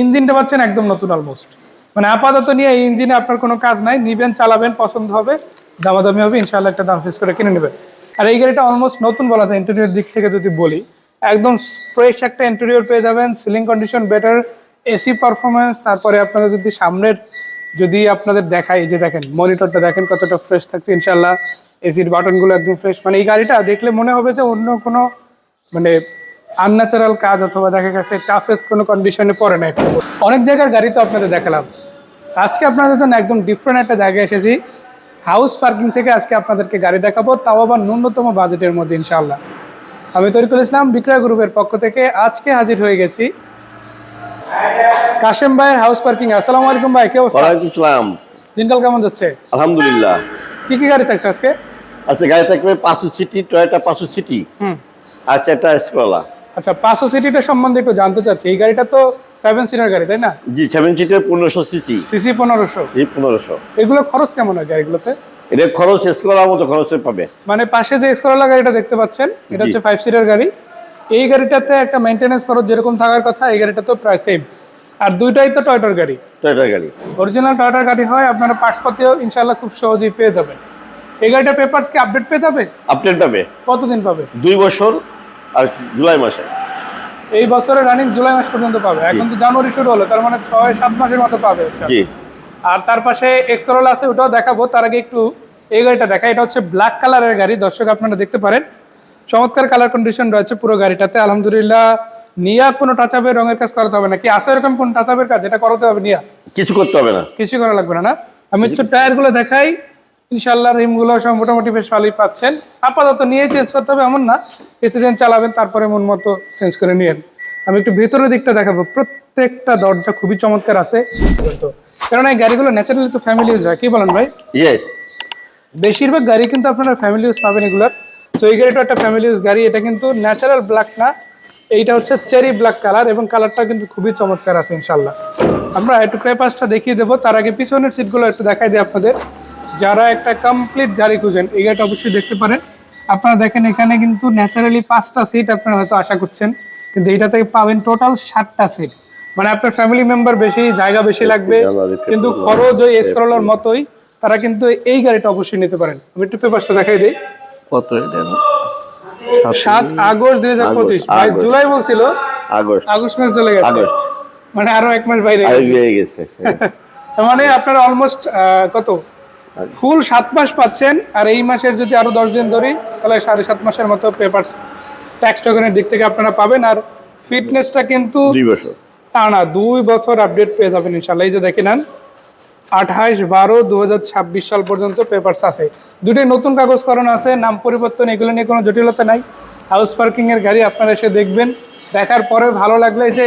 ইঞ্জিনটা পাচ্ছেন একদম নতুন অলমোস্ট মানে আপাতত নিয়ে এই ইঞ্জিনে আপনার কোনো কাজ নাই, নিবেন, চালাবেন, পছন্দ হবে, দামাদামি হবে ইনশাল্লাহ একটা দাম ফিক্স করে কিনে নেবেন। আর এই গাড়িটা অলমোস্ট নতুন বলা যায় ইন্টেরিয়র দিক থেকে যদি বলি, একদম ফ্রেশ একটা ইন্টেরিয়র পেয়ে যাবেন ceiling condition better AC performance তারপরে আপনারা যদি সামনের, যদি আপনাদের এই যে দেখেন মনিটরটা দেখেন কতটা ফ্রেশ থাকছে ইনশাল্লাহ এসির বাটনগুলো একদম ফ্রেশ মানে এই গাড়িটা দেখলে মনে হবে যে অন্য কোনো মানে আনন্যাচারাল কাজ অথবা দেখা গেছে টাফেস্ট কোনো কন্ডিশনে পড়ে নাই। অনেক জায়গার গাড়ি তো আপনাদের দেখালাম। আজকে আপনাদের জন্য একদম ডিফারেন্ট একটা জায়গায় এসেছি। হাউস পার্কিং থেকে আজকে আপনাদেরকে গাড়ি দেখাবো তাও আবার ন্যূনতম বাজেটের মধ্যে ইনশাল্লাহ আমি তরিকুল ইসলাম বিক্রয় গ্রুপের পক্ষ থেকে। আজকে হাজির হয়ে গেছি কাশেম ভাইয়ের হাউস পার্কিং আসসালামু আলাইকুম ভাই কি অবস্থা? ওয়ালাইকুম সালাম। দিনকাল কেমন যাচ্ছে? আলহামদুলিল্লাহ। কি কি গাড়ি থাকছে আজকে? আচ্ছা গাড়ি থাকবে পাঁচশো সিটি টয়োটা পাঁচশো সিটি। হুম। আচ্ছা একটা স্কলা আচ্ছা পাঁচশো সিটিটা সম্বন্ধে একটু জানতে চাচ্ছি। এই গাড়িটা তো সেভেন সিটার গাড়ি তাই না? জি সেভেন সিটের পনেরোশো সিসি। সিসি পনেরোশো। এই পনেরোশো। এগুলো খরচ কেমন হয় গাড়িগুলোতে? এটা খরচ স্কলার মতো খরচে পাবে। মানে পাশে যে এক্সকোলা গাড়িটা দেখতে পাচ্ছেন এটা হচ্ছে ফাইভ সিটার গাড়ি। এই গাড়িটাতে একটা মেনটেনেন্স খরচ যেরকম থাকার কথা এই গাড়িটা তো প্রায় সেম আর দুইটাই তো টয়টার গাড়ি। টয়োটার গাড়ি। অরিজিনাল টয়টার গাড়ি হয় আপনারা পার্টসপাতিও ইনশাল্লাহ খুব সহজেই পেয়ে যাবেন। এই গাড়িটা পেপারস কি আপডেট পেয়ে যাবে? আপডেট পাবে। কতদিন পাবে? দুই বছর। আর জুলাই মাসে। এই বছরের রানিং জুলাই মাস পর্যন্ত পাবে। এখন তো জানুয়ারি শুরু হলো তার মানে ছয় সাত মাসের মতো পাবে জি। আর তার পাশে একরোল আছে ওটাও দেখাবো। তার আগে একটু এই গাড়িটা দেখা এটা হচ্ছে ব্ল্যাক কালারের গাড়ি দর্শক আপনারা দেখতে পারেন। চমৎকার কালার কন্ডিশন রয়েছে পুরো গাড়িটাতে। আলহামদুলিল্লাহ নিয়া কোনো টাচ আপের রঙের কাজ করাতে হবে না। কি আছে এরকম কোন টাচ আপের কাজ? এটা করাতে হবে নিয়া কিছু করতে হবে না। কিছু করা লাগবে না না? আমি একটু টায়ারগুলো দেখাই। ইনশাল্লাহ রিমগুলো সব মোটামুটি বেশ ভালোই পাচ্ছেন। আপাতত নিয়ে চেঞ্জ করতে হবে এমন না কিছুদিন চালাবেন তারপরে মন মতো চেঞ্জ করে নিয়েন। আমি একটু ভেতরের দিকটা দেখাবো। প্রত্যেকটা দরজা খুবই চমৎকার আছে। কারণ এই গাড়িগুলো ন্যাচারালি তো ফ্যামিলি ইউজ হয়। কি বলেন ভাই? ইয়েস বেশিরভাগ গাড়ি কিন্তু আপনারা ফ্যামিলি ইউজ পাবেন এগুলার। সো এই গাড়িটা একটা ফ্যামিলি ইউজ গাড়ি। এটা কিন্তু ন্যাচারাল ব্ল্যাক না। এইটা হচ্ছে চেরি ব্ল্যাক কালার এবং কালারটা কিন্তু খুবই চমৎকার আছে ইনশাল্লাহ আমরা একটু ক্রেপাসটা দেখিয়ে দেবো। তার আগে পিছনের সিটগুলো একটু দেখাই দিই আপনাদের। যারা একটা কমপ্লিট গাড়ি খুঁজেন এই গাড়িটা অবশ্যই দেখতে পারেন। আপনারা দেখেন এখানে কিন্তু ন্যাচারালি পাঁচটা সিট আপনারা হয়তো আশা করছেন কিন্তু এইটা থেকে পাবেন টোটাল ষাটটা সিট মানে আপনার ফ্যামিলি মেম্বার বেশি জায়গা বেশি লাগবে কিন্তু খরচ ওই এসকরলার মতোই তারা কিন্তু এই গাড়িটা অবশ্যই নিতে পারেন। আমি একটু পেপারটা দেখাই দিই। কত এটা? সাত আগস্ট দুই হাজার পঁচিশ ভাই জুলাই বলছিল আগস্ট। আগস্ট মাস চলে গেছে। আগস্ট। মানে আরও এক মাস বাইরে গেছে। মানে আপনার অলমোস্ট কত? ফুল সাত মাস পাচ্ছেন আর এই মাসের যদি আরও দশ দিন ধরি তাহলে সাড়ে সাত মাসের মতো পেপারস ট্যাক্স টোকেনের দিক থেকে আপনারা পাবেন আর ফিটনেসটা কিন্তু দুই বছর। টানা দুই বছর আপডেট পেয়ে যাবেন ইনশাল্লাহ এই যে দেখে নেন আঠাইশ বারো দু সাল পর্যন্ত পেপারস আছে। দুটোই নতুন কাগজ করানো আছে নাম পরিবর্তন এগুলো নিয়ে কোনো জটিলতা নাই। হাউস পার্কিং এর গাড়ি আপনারা এসে দেখবেন। দেখার পরে ভালো লাগলে যে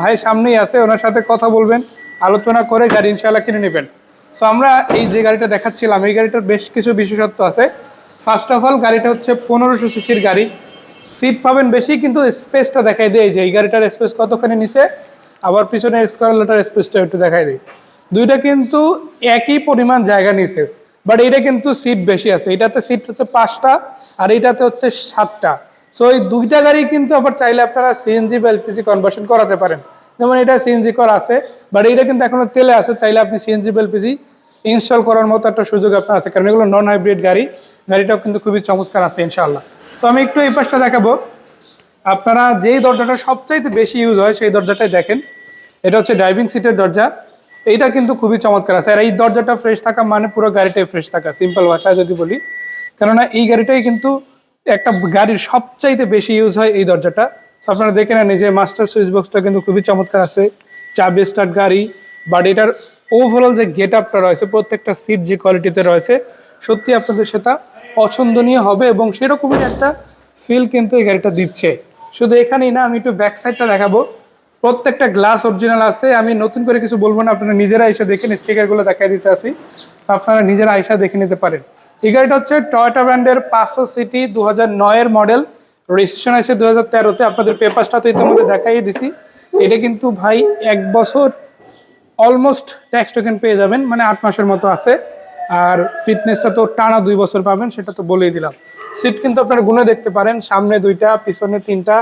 ভাই সামনেই আছে ওনার সাথে কথা বলবেন আলোচনা করে গাড়ি ইনশাল্লাহ কিনে নেবেন। তো আমরা এই যে গাড়িটা দেখাচ্ছিলাম, এই গাড়িটার বেশ কিছু বিশেষত্ব আছে। ফার্স্ট অফ অল গাড়িটা হচ্ছে পনেরোশো সিসির গাড়ি। সিট পাবেন বেশি, কিন্তু স্পেসটা দেখাই দেয় যে এই গাড়িটার স্পেস কতখানি নিচে, আবার পিছনে এক্সকরলাটার স্পেসটা একটু দেখাই দেয় দুইটা কিন্তু একই পরিমাণ জায়গা নিছে বাট এইটা কিন্তু সিট বেশি আছে। এটাতে সিট হচ্ছে পাঁচটা, আর এইটাতে হচ্ছে সাতটা। সো এই দুইটা গাড়ি কিন্তু আবার চাইলে আপনারা সিএনজি বা এলপিজি কনভার্সন করাতে পারেন। যেমন এটা সিএনজি করা আছে বাট এইটা কিন্তু এখনও তেলে আছে, চাইলে আপনি সিএনজি এলপিজি ইনস্টল করার মতো একটা সুযোগ আপনার আছে, কারণ এগুলো নন হাইব্রিড গাড়ি, গাড়িটাও কিন্তু খুবই চমৎকার আছে, ইনশাআল্লাহ। তো আমি একটু এই পাশটা দেখাবো। আপনারা যেই দরজাটা সবচাইতে বেশি ইউজ হয়, সেই দরজাটাই দেখেন। এটা হচ্ছে ড্রাইভিং সিটের দরজা। এইটা কিন্তু খুবই চমৎকার আছে। আর এই দরজাটা ফ্রেশ থাকা মানে পুরো গাড়িটাই ফ্রেশ থাকা সিম্পল ভাষায় যদি বলি। কেননা এই গাড়িটাই কিন্তু একটা গাড়ির সবচাইতে বেশি ইউজ হয় এই দরজাটা। আপনারা দেখে নেন যে মাস্টার সুইচ বক্সটা কিন্তু খুবই চমৎকার আছে। চাবি স্টার্ট গাড়ি বাট এটার ওভারঅল যে গেট আপটা রয়েছে, প্রত্যেকটা সিট যে কোয়ালিটিতে রয়েছে, সত্যি আপনাদের সেটা পছন্দনীয় হবে এবং সেরকমই একটা ফিল কিন্তু এই গাড়িটা দিচ্ছে। শুধু এখানেই না, আমি একটু ব্যাক সাইডটা দেখাবো। প্রত্যেকটা গ্লাস অরিজিনাল আছে। আমি নতুন করে কিছু বলব না, আপনারা নিজেরা এসে দেখেন স্টিকারগুলো দেখাই দিতে আসি। আপনারা নিজেরা আইসা দেখে নিতে পারেন। এই গাড়িটা হচ্ছে টয়টা ব্র্যান্ডের পাঁচশো সিটি দু হাজার নয়ের মডেল রেজিস্ট্রেশন আছে দু হাজার তেরোতে। আপনাদের পেপারসটা তো ইতিমধ্যে দেখাই দিছি। এটা কিন্তু ভাই এক বছর অলমোস্ট ট্যাক্স টোকেন পেয়ে যাবেন মানে আট মাসের মতো আছে। আর ফিটনেসটা তো টানা দুই বছর পাবেন, সেটা তো বলেই দিলাম। সিট কিন্তু আপনারা গুনে দেখতে পারেন, সামনে দুইটা, পিছনে তিনটা,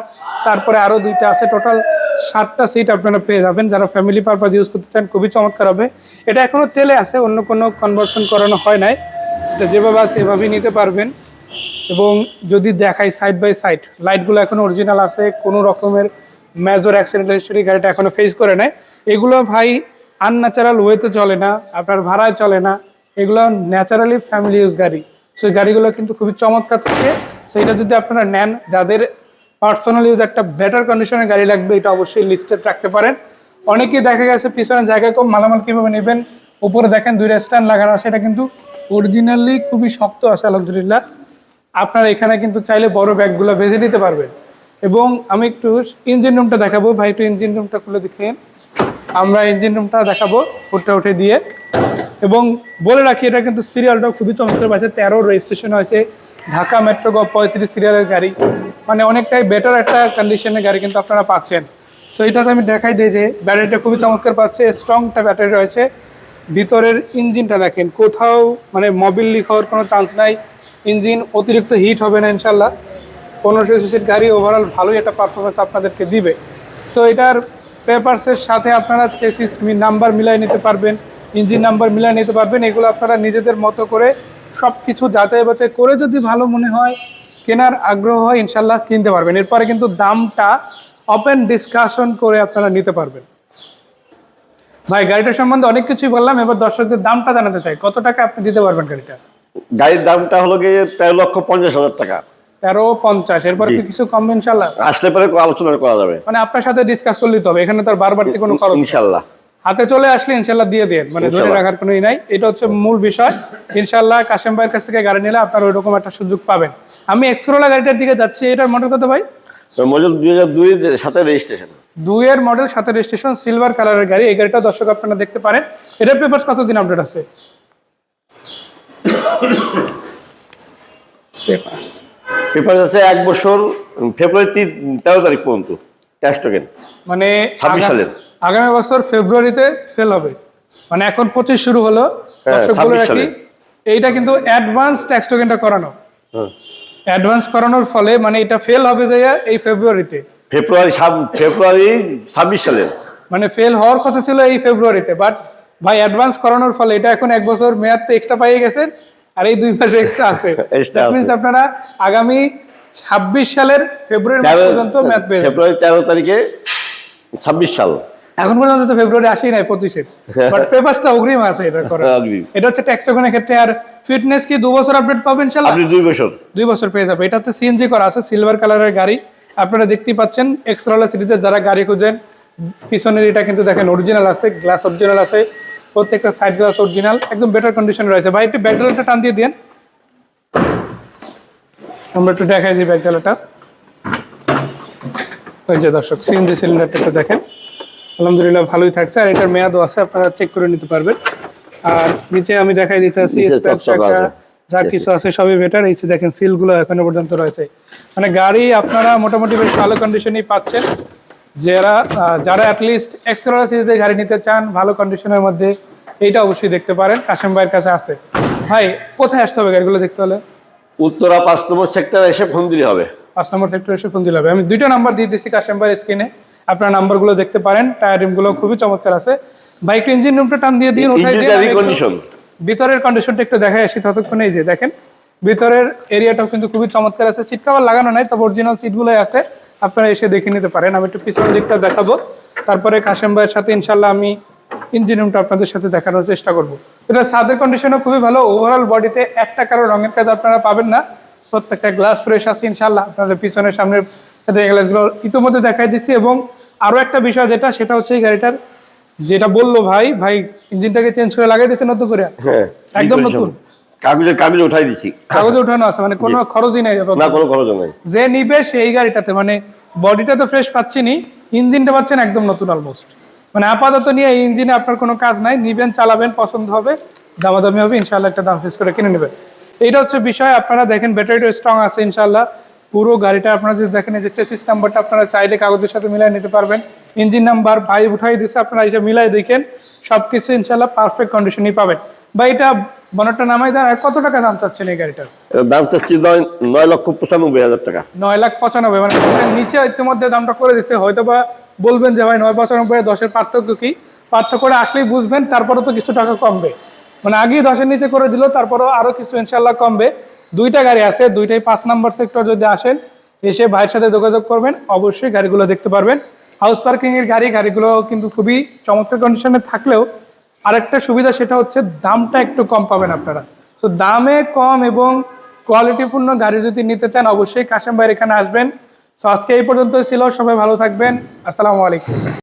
তারপরে আরও দুইটা আছে। টোটাল সাতটা সিট আপনারা পেয়ে যাবেন। যারা ফ্যামিলি পারপাস ইউজ করতে চান, খুবই চমৎকার হবে। এটা এখনও তেলে আছে, অন্য কোনো কনভার্সন করানো হয় নাই। যেভাবে আছে, এভাবেই নিতে পারবেন। এবং যদি দেখাই সাইড বাই সাইড লাইটগুলো এখন অরিজিনাল আছে, কোনো রকমের মেজর অ্যাক্সিডেন্ট হিস্টোরি গাড়িটা এখনও ফেস করে নেয় এগুলো ভাই আনন্যাচারাল ওয়েতে চলে না, আপনার ভাড়ায় চলে না। এগুলো ন্যাচারালি ফ্যামিলি ইউজ গাড়ি। সেই গাড়িগুলো কিন্তু খুবই চমৎকার থাকে। সেইটা যদি আপনারা নেন, যাদের পার্সোনাল ইউজ একটা বেটার কন্ডিশনের গাড়ি লাগবে, এটা অবশ্যই লিস্টে রাখতে পারেন। অনেকেই দেখা গেছে পিছনে জায়গা কম মালামাল কীভাবে নেবেন, উপরে দেখেন দুইটা স্ট্যান্ড লাগানো আছে, এটা কিন্তু অরিজিনালি খুবই শক্ত আছে, আলহামদুলিল্লাহ। আপনারা এখানে কিন্তু চাইলে বড় ব্যাগগুলো বেঁধে নিতে পারবেন। এবং আমি একটু ইঞ্জিন রুমটা দেখাবো। ভাই, একটু ইঞ্জিন রুমটা খুলে দেখেন। আমরা ইঞ্জিন রুমটা দেখাবো উঠে উঠে দিয়ে। এবং বলে রাখি, এটা কিন্তু সিরিয়ালটাও খুবই চমৎকার পাচ্ছে তেরো রেজিস্ট্রেশন হয়েছে ঢাকা মেট্রো গ পঁয়ত্রিশ সিরিয়ালের গাড়ি। মানে অনেকটাই বেটার একটা কন্ডিশনের গাড়ি কিন্তু আপনারা পাচ্ছেন। সো এটাতে আমি দেখাই দিই যে ব্যাটারিটা খুবই চমৎকার পাচ্ছে। স্ট্রংটা ব্যাটারি রয়েছে। ভিতরের ইঞ্জিনটা দেখেন। কোথাও মানে মোবিল লিক হওয়ার কোনো চান্স নাই। ইঞ্জিন অতিরিক্ত হিট হবে না ইনশাল্লাহ পনেরোশো সিসির গাড়ি ওভারঅল ভালোই একটা পারফরমেন্স আপনাদেরকে দিবে। তো এটার পেপারসের সাথে আপনারা চেসিস নাম্বার মিলাই নিতে পারবেন ইঞ্জিন নাম্বার মিলাই নিতে পারবেন, এগুলো আপনারা নিজেদের মতো করে সব কিছু যাচাই বাছাই করে যদি ভালো মনে হয়, কেনার আগ্রহ হয় ইনশাল্লাহ কিনতে পারবেন। এরপরে কিন্তু দামটা ওপেন ডিসকাশন করে আপনারা নিতে পারবেন। ভাই গাড়িটা সম্বন্ধে অনেক কিছুই বললাম, এবার দর্শকদের দামটা জানাতে চাই। কত টাকা আপনি দিতে পারবেন গাড়িটা? গাড়ির দামটা হলো গিয়ে তেরো লক্ষ পঞ্চাশ হাজার টাকা। তেরো পঞ্চাশ এরপর কি কিছু ইনশাল্লাহ? আসলে পরে আলোচনা করা যাবে। মানে আপনার সাথে ডিসকাস করলেই তো হবে এখানে তার বারবার কোনো খরচ ইনশাল্লাহ। হাতে চলে আসলে ইনশাল্লাহ দিয়ে দেন মানে ধরে রাখার কোনো নাই। এটা হচ্ছে মূল বিষয়। ইনশাল্লাহ কাশেম ভাইয়ের কাছ থেকে গাড়ি নিলে আপনার ওই রকম একটা সুযোগ পাবেন। আমি এক্সকোলা গাড়িটার দিকে যাচ্ছি এটার মডেল কত ভাই? মজুল দুই হাজার দুই সাথে রেজিস্ট্রেশন দুইয়ের মডেল সাথে রেজিস্ট্রেশন সিলভার কালারের গাড়ি। এই গাড়িটা দর্শক আপনারা দেখতে পারেন। এটার পেপার কতদিন আপডেট আছে? পেপার আছে এক বছর ফেব্রুয়ারি তেরো তারিখ পর্যন্ত ট্যাক্স টোকেন মানে 26 আগা- সালের। আগামী বছর ফেব্রুয়ারিতে ফেল হবে। মানে এখন পঁচিশ শুরু হলো হ্যাঁ, দর্শক বলে 26 রাখি সালের। এইটা কিন্তু অ্যাডভান্স ট্যাক্স টোকেনটা করানো। অ্যাডভান্স করানোর ফলে মানে এটা ফেল হবে যে এই ফেব্রুয়ারিতে ফেব্রুয়ারি ফেব্রুয়ারি ছাব্বিশ সালের। মানে ফেল হওয়ার কথা ছিল এই ফেব্রুয়ারিতে বাট ভাই অ্যাডভান্স করানোর ফলে এটা এখন এক বছর মেয়াদ তো এক্সট্রা পাইয়ে গেছেন আর এই দুই মাস এক্সট্রা আছে। আপনারা আগামী ছাব্বিশ সালের ফেব্রুয়ারি পর্যন্ত মেয়াদ পেয়ে ফেব্রুয়ারি তেরো তারিখে ছাব্বিশ সাল। এখন পর্যন্ত তো ফেব্রুয়ারি আসেই নাই পঁচিশের বাট পেপারসটা অগ্রিম আছে এটা করে। এটা হচ্ছে ক্ষেত্রে। আর ফিটনেস কি দু বছর আপডেট পাবেন আপনি দুই বছর। দুই বছর পেয়ে যাবে এটাতে সিএনজি করা আছে সিলভার কালারের গাড়ি। আপনারা দেখতেই পাচ্ছেন এক্সট্রা সিরিজের যারা গাড়ি খুঁজেন পিছনের এটা কিন্তু দেখেন অরিজিনাল আছে গ্লাস অরিজিনাল আছে। প্রত্যেকটা সাইড গ্লাস অরিজিনাল একদম বেটার কন্ডিশনে রয়েছে। ভাই একটু ব্যাক ডালাটা টান দিয়ে দিন আমরা একটু দেখাই দিই ব্যাক ডালাটা ওই যে দর্শক সিএনজি সিলিন্ডারটা একটু দেখেন। আলহামদুলিল্লাহ ভালোই থাকছে। আর এটার মেয়াদও আছে আপনারা চেক করে নিতে পারবেন। আর নিচে আমি দেখাই দিতে আছে। যা কিছু আছে সবই বেটার এই যে দেখেন সিলগুলো এখনও পর্যন্ত রয়েছে। মানে গাড়ি আপনারা মোটামুটি বেশ ভালো কন্ডিশনেই পাচ্ছেন। যারা যারা অ্যাটলিস্ট এক্সট্রা সিরিজে গাড়ি নিতে চান ভালো কন্ডিশনের মধ্যে এইটা অবশ্যই দেখতে পারেন। কাশেম ভাইয়ের কাছে আছে। ভাই কোথায় আসতে হবে গাড়িগুলো দেখতে হলে? উত্তরা পাঁচ নম্বর সেক্টর এসে ফোন দিলে হবে। পাঁচ নম্বর সেক্টর এসে ফোন দিলে হবে। আমি দুইটা নাম্বার দিয়ে দিচ্ছি কাশেম ভাইয়ের স্ক্রিনে আপনার নাম্বারগুলো দেখতে পারেন। টায়ার রিমগুলো খুবই চমৎকার আছে। বাইক ইঞ্জিন রুমটা টান দিয়ে দিন একটু- রিকন্ডিশন ভিতরের কন্ডিশনটা একটু দেখাই আসি ততক্ষণে। এই যে দেখেন। ভিতরের এরিয়াটাও কিন্তু খুবই চমৎকার আছে। সিট কভার লাগানো নাই তবে অরিজিনাল সিটগুলোই আছে। আপনারা এসে দেখে নিতে পারেন। আমি একটু পিছনের দিকটা দেখাবো। তারপরে কাশেম ভাইয়ের সাথে ইনশাল্লাহ আমি ইঞ্জিন রুমটা আপনাদের সাথে দেখানোর চেষ্টা করব। এটা ছাদের কন্ডিশনও খুবই ভালো। ওভারঅল বডিতে একটা কারও রঙের কাজ আপনারা পাবেন না। প্রত্যেকটা গ্লাস ফ্রেশ আছে ইনশাল্লাহ। আপনাদের পিছনের সামনের সাথে গ্লাসগুলো ইতিমধ্যে দেখাই দিচ্ছি এবং আরও একটা বিষয় যেটা সেটা হচ্ছে এই গাড়িটার যেটা বলল ভাই ভাই ইঞ্জিনটাকে চেঞ্জ করে লাগাই দিয়েছে নতুন করে। হ্যাঁ একদম নতুন। কাগজে কাগজে উঠাই দিছি। কাগজে উঠানো আছে মানে কোনো খরচই নেই না কোনো খরচ নাই। যে নিবে সেই গাড়িটাতে মানে বডিটা তো ফ্রেশ পাচ্ছেনই ইঞ্জিনটা পাচ্ছেন একদম নতুন অলমোস্ট মানে আপাতত নিয়ে এই ইঞ্জিনে আপনার কোনো কাজ নাই নিবেন চালাবেন পছন্দ হবে দামাদামি হবে ইনশাল্লাহ একটা দাম ফিক্স করে কিনে নেবেন এইটা হচ্ছে বিষয় আপনারা দেখেন ব্যাটারিটা স্ট্রং আছে ইনশাল্লাহ পুরো গাড়িটা আপনারা যদি দেখেন এই যে চেসিস নাম্বারটা আপনারা চাইলে কাগজের সাথে মিলাই নিতে পারবেন। ইঞ্জিন নাম্বার ভাই উঠাই দিচ্ছে আপনারা এটা মিলাই দেখেন সব কিছু ইনশাল্লাহ পারফেক্ট কন্ডিশনই পাবেন। বা এটা বনরটা নামাই দেন আর কত টাকা দাম চাচ্ছেন এই গাড়িটার? দাম চাচ্ছি নয় লক্ষ পঁচানব্বই হাজার টাকা। নয় লাখ পঁচানব্বই মানে নিচে ইতিমধ্যে দামটা করে দিচ্ছে হয়তো বা বলবেন যে ভাই নয় পঁচানব্বই দশের পার্থক্য কি? পার্থক্যটা আসলেই বুঝবেন তারপরে তো কিছু টাকা কমবে। মানে আগেই দশের নিচে করে দিল তারপরেও আরও কিছু ইনশাল্লাহ কমবে। দুইটা গাড়ি আছে দুইটাই পাঁচ নাম্বার সেক্টর যদি আসেন এসে ভাইয়ের সাথে যোগাযোগ করবেন অবশ্যই গাড়িগুলো দেখতে পারবেন। হাউস পার্কিং এর গাড়ি গাড়িগুলো কিন্তু খুবই চমৎকার কন্ডিশনে থাকলেও আরেকটা সুবিধা সেটা হচ্ছে দামটা একটু কম পাবেন আপনারা। তো দামে কম এবং কোয়ালিটিপূর্ণ গাড়ি যদি নিতে চান, অবশ্যই কাশেম ভাইয়ের এখানে আসবেন। তো আজকে এই পর্যন্ত ছিল, সবাই ভালো থাকবেন। আসসালামু আলাইকুম।